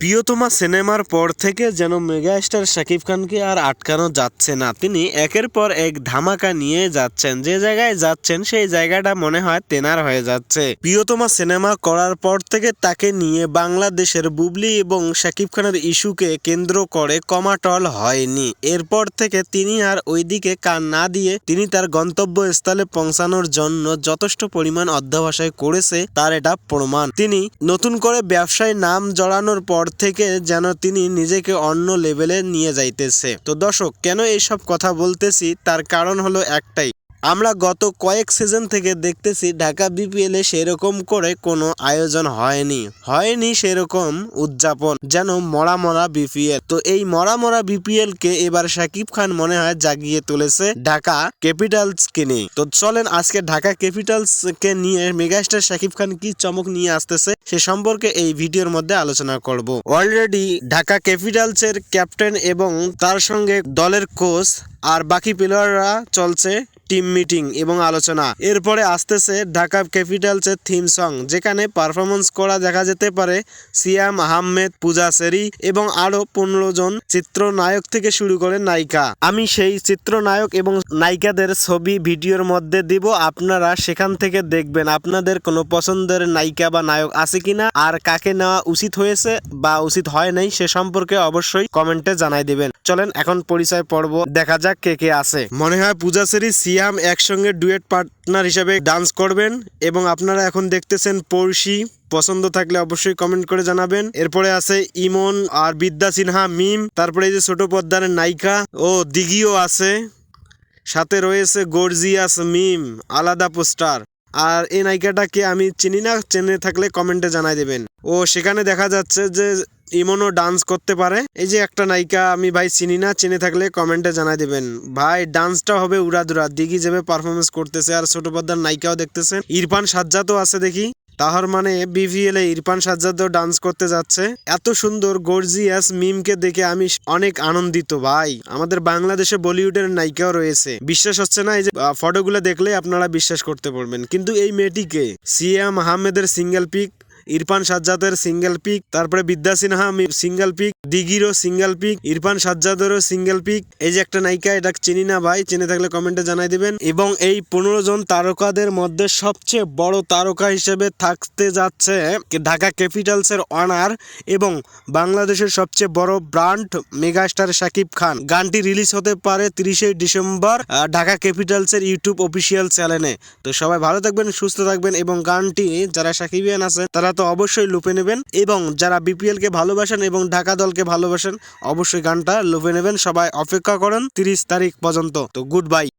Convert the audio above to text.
প্রিয়তমা সিনেমার পর থেকে যেন মেগাস্টার শাকিব খানকে আর আটকানো যাচ্ছে না। তিনি একের পর এক ধামাকা নিয়ে যাচ্ছেন। যে জায়গায় যাচ্ছেন, সেই জায়গাটা মনে হয় তেনার হয়ে যাচ্ছে। প্রিয়তমা সিনেমা করার পর থেকে তাকে নিয়ে বাংলাদেশের বুবলি এবং শাকিব খানের ইস্যুকে কেন্দ্র করে কমাটল হয়নি। এরপর থেকে তিনি আর ওইদিকে কান না দিয়ে তিনি তার গন্তব্যস্থলে পৌঁছানোর জন্য যথেষ্ট পরিমাণ অধ্যবসায় করেছে, তার এটা প্রমাণ। তিনি নতুন করে ব্যবসায় নাম জড়ানোর পর থেকে যেন তিনি নিজেকে অন্য লেভেলে নিয়ে যাইতেছে। তো দর্শক, কেন এইসব কথা বলতেছি? তার কারণ হলো একটাই। আমরা গত কয়েক সিজন থেকে দেখতেছি ঢাকা বিপিএল এ সেরকম করে কোনো আয়োজন হয়নি। হয়নি সেরকম উদযাপন যেন মরা মরা বিপিএল তো এই মরা মরা বিপিএল কে এবার শাকিব খান মনে হয় জাগিয়ে তুলেছে ঢাকা ক্যাপিটালস কে নিয়ে। তো চলেন আজকে ঢাকা ক্যাপিটালস কে নিয়ে মেগাস্টার শাকিব খান কি চমক নিয়ে আসতেছে সে সম্পর্কে এই ভিডিওর মধ্যে আলোচনা করব। অলরেডি ঢাকা ক্যাপিটালস এর ক্যাপ্টেন এবং তার সঙ্গে দলের কোচ আর বাকি প্লেয়াররা চলছে টিম মিটিং এবং আলোচনা। এরপরে আসতেছে ঢাকা ক্যাপিটালসের থিম সং, যেখানে পারফরমেন্স করা দেখা যেতে পারে সিয়াম আহমেদ, পূজা সেরি এবং আরও পনেরো জন চিত্রনায়ক থেকে শুরু করে নায়িকা। আমি সেই চিত্রনায়ক এবং নায়িকাদের ছবি ভিডিওর মধ্যে দিব, আপনারা সেখান থেকে দেখবেন আপনাদের কোনো পছন্দের নায়িকা বা নায়ক আছে কিনা, আর কাকে নেওয়া উচিত হয়েছে বা উচিত হয় নাই সে সম্পর্কে অবশ্যই কমেন্টে জানাই দিবেন। চলেন এখন পরিচয় পর্ব, দেখা যাক কে কে আছে। মনে হয় পূজা সেরি সিয়াম একসঙ্গে ডুয়েট পার্টনার হিসেবে ডান্স করবেন এবং আপনারা এখন দেখতেছেন পড়শি। পছন্দ থাকলে অবশ্যই কমেন্ট করে জানাবেন। এরপরে আছে ইমন আর বিদ্যা সিনহা মিম। তারপরে এই যে ছোট পদ্মার নায়িকা ও দিঘিও আছে। সাথে রয়েছে গর্জিয়াস মিম, আলাদা পোস্টার। আর এই নায়িকাটাকে আমি চিনি না, চেনে থাকলে কমেন্টে জানাই দেবেন। ও সেখানে দেখা যাচ্ছে যে ইমনও ডান্স করতে পারে। এই যে একটা নায়িকা আমি ভাই চিনি না, চিনে থাকলে কমেন্টে জানাই দেবেন। ভাই, ডান্সটা হবে উড়াদুরা দিঘি যাবে পারফরমেন্স করতেছে আর ছোট পদ্মার নায়িকাও দেখতেছে। ইরফান সাজ্জাদও আছে দেখি। তাহার মানে বিভিএল এ ইরফান সাজ্জাদও ডান্স করতে যাচ্ছে। এত সুন্দর গর্জিয়াস মিমকে দেখে আমি অনেক আনন্দিত, ভাই। আমাদের বাংলাদেশে বলিউডের নায়িকাও রয়েছে। বিশ্বাস হচ্ছে না এই যে ফটোগুলো দেখলে আপনারা বিশ্বাস করতে পারবেন। কিন্তু এই মেয়েটিকে সিয়াম আহমেদের সিঙ্গেল পিক ইরফান সাজ্জাদের সিঙ্গেল পিক তারপরে বিদ্যা সিনহা সিঙ্গেল পিক দিঘিরও সিঙ্গেল পিক ইরফান সাজ্জাদেরও সিঙ্গেল পিক এই যে একটা নায়িকা, এটা চিনি না ভাই, চিনে থাকলে কমেন্টে জানাই দিবেন। এবং এই পনেরো জন তারকাদের মধ্যে সবচেয়ে বড় তারকা হিসেবে থাকতে যাচ্ছে ঢাকা ক্যাপিটালস এর অনার এবং বাংলাদেশের সবচেয়ে বড় ব্র্যান্ড মেগাস্টার শাকিব খান। গানটি রিলিজ হতে পারে তিরিশে ডিসেম্বর ঢাকা ক্যাপিটালস এর ইউটিউব অফিসিয়াল চ্যানেলে তো সবাই ভালো থাকবেন, সুস্থ থাকবেন এবং গানটি যারা সাকিবিয়ান আছে তারা তো অবশ্যই লুপে নেবেন এবং যারা বিপিএল কে ভালোবাসেন এবং ঢাকা দলকে ভালোবাসেন, অবশ্যই গানটা লুপে নেবেন। সবাই অপেক্ষা করেন, তিরিশ তারিখ পর্যন্ত। তো গুড বাই